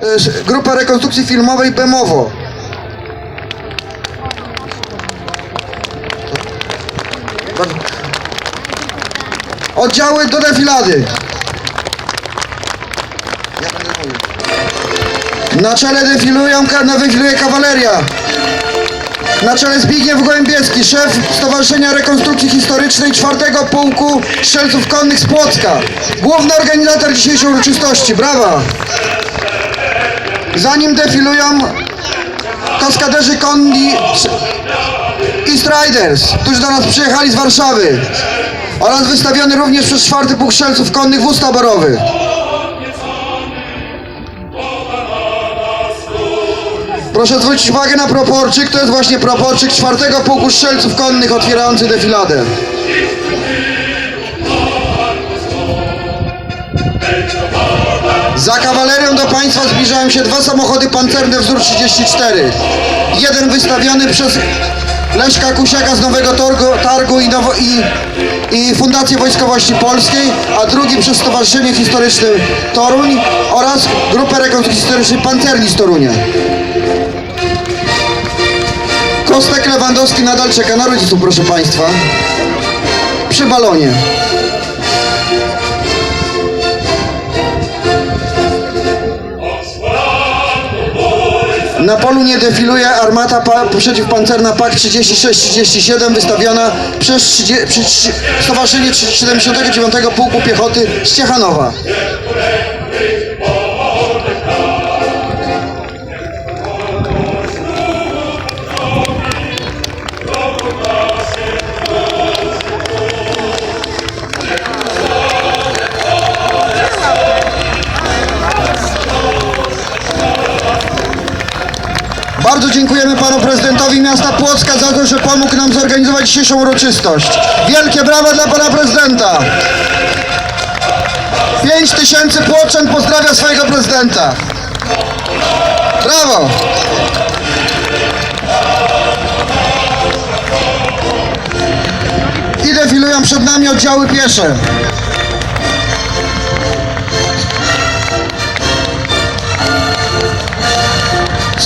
e, Grupa Rekonstrukcji Filmowej Bemowo. Oddziały do defilady. Na czele defilują, defiluje kawaleria. Na czele Zbigniew Gołębieski, szef Stowarzyszenia Rekonstrukcji Historycznej 4 Pułku Strzelców Konnych z Płocka. Główny organizator dzisiejszej uroczystości. Brawa! Zanim defilują kaskaderzy konni East Riders, którzy do nas przyjechali z Warszawy oraz wystawiony również przez 4 Pułk Strzelców Konnych wóz taborowy. Proszę zwrócić uwagę na proporczyk, to jest właśnie proporczyk czwartego pułku strzelców konnych otwierający defiladę. Za kawalerią do Państwa zbliżają się dwa samochody pancerne wzór 34. Jeden wystawiony przez Leszka Kusiaka z Nowego Targu, i, Nowo, i, i Fundację Wojskowości Polskiej, a drugi przez Stowarzyszenie Historyczne Toruń oraz Grupę Rekonstrukcji Historycznej Pancerni z Torunia. Kostek Lewandowski nadal czeka na rodziców, proszę Państwa. Przy balonie. Na polu nie defiluje armata pa, przeciwpancerna PAK 36-37 wystawiona przez, 30, przez Stowarzyszenie 79 Pułku Piechoty z Ciechanowa. Bardzo dziękujemy panu prezydentowi miasta Płocka za to, że pomógł nam zorganizować dzisiejszą uroczystość. Wielkie brawa dla pana prezydenta. 5 tysięcy Płoczan pozdrawia swojego prezydenta. Brawo! I defilują przed nami oddziały piesze.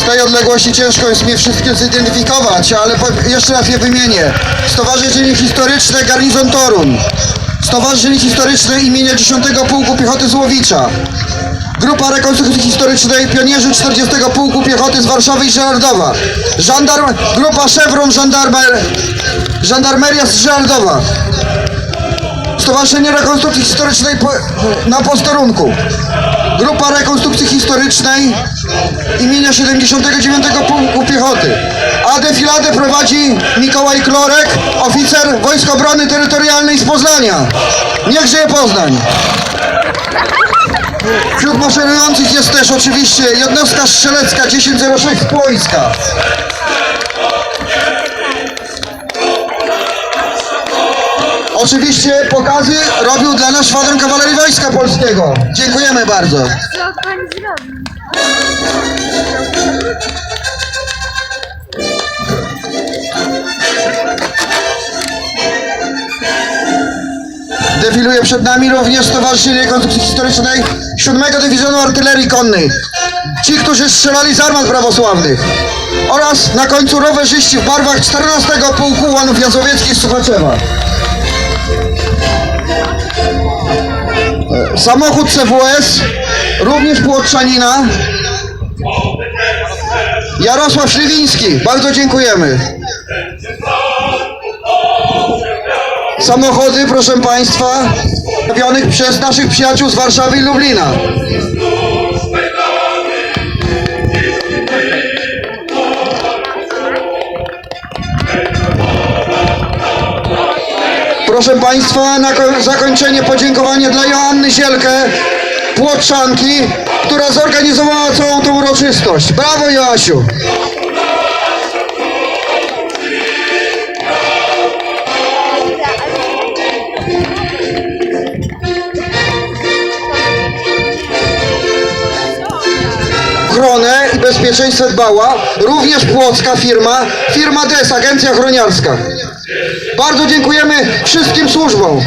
Z tej odległości ciężko jest mi wszystkie zidentyfikować, ale jeszcze raz je wymienię. Stowarzyszenie Historyczne Garnizon Toruń. Stowarzyszenie Historyczne imienia 10 Pułku Piechoty Złowicza. Grupa Rekonstrukcji Historycznej Pionierzy 40 Pułku Piechoty z Warszawy i Żelardowa. Żandarm, grupa Chevron Żandarmer, Żandarmeria z Żelardowa. Stowarzyszenie Rekonstrukcji Historycznej po, na posterunku. Grupa Rekonstrukcji Historycznej imienia 79 Pułku Piechoty. A defiladę prowadzi Mikołaj Klorek, oficer Wojsk Obrony Terytorialnej z Poznania. Niech żyje Poznań! Wśród maszerujących jest też oczywiście jednostka strzelecka 1006 z Płońska. Oczywiście pokazy robił dla nas szwadron kawalerii Wojska Polskiego. Dziękujemy bardzo. Co pan zrobił? Defiluje przed nami również Stowarzyszenie Konstrukcji Historycznej 7 Dywizjonu Artylerii Konnej. Ci, którzy strzelali z armat prawosławnych. Oraz na końcu rowerzyści w barwach 14 Pułku Łanów Jazowieckich z Suchaczewa. Samochód CWS, również Płotrzanina. Jarosław Śliwiński, bardzo dziękujemy. Samochody, proszę Państwa, robionych przez naszych przyjaciół z Warszawy i Lublina. Proszę Państwa, na ko- zakończenie podziękowanie dla Joanny Zielkę, Płotrzanki, która zorganizowała całą tą uroczystość. Brawo Joasiu! ochronę i bezpieczeństwo dbała również płocka firma, firma DES, Agencja Ochroniarska. Bardzo dziękujemy wszystkim służbom.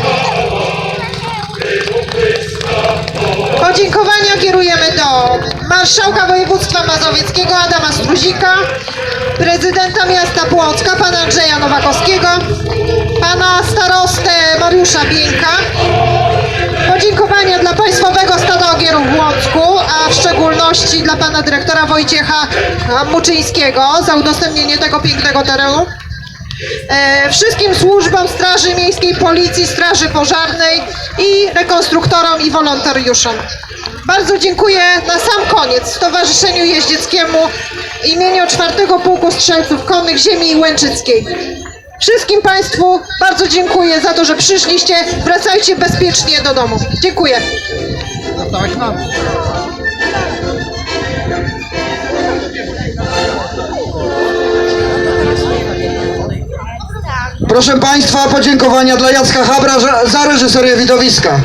Podziękowania kierujemy do marszałka województwa mazowieckiego Adama Struzika, prezydenta miasta Płocka pana Andrzeja Nowakowskiego, pana starostę Mariusza Bieńka, podziękowania dla Państwowego Stada Ogierów w Łocku, a w szczególności dla pana dyrektora Wojciecha Muczyńskiego za udostępnienie tego pięknego terenu. E, wszystkim służbom Straży Miejskiej, Policji, Straży Pożarnej i rekonstruktorom i wolontariuszom. Bardzo dziękuję na sam koniec Stowarzyszeniu Jeździeckiemu imieniu 4 Pułku Strzelców Konnych Ziemi Łęczyckiej. Wszystkim Państwu bardzo dziękuję za to, że przyszliście. Wracajcie bezpiecznie do domu. Dziękuję. Proszę Państwa, podziękowania dla Jacka Habra za- reżyserię widowiska.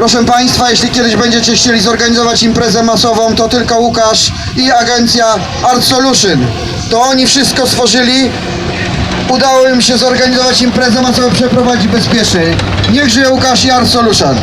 Proszę Państwa, jeśli kiedyś będziecie chcieli zorganizować imprezę masową, to tylko Łukasz i agencja Art Solution. To oni wszystko stworzyli. Udało im się zorganizować imprezę masową, przeprowadzić bezpiecznie. Niech żyje Łukasz i Art Solution.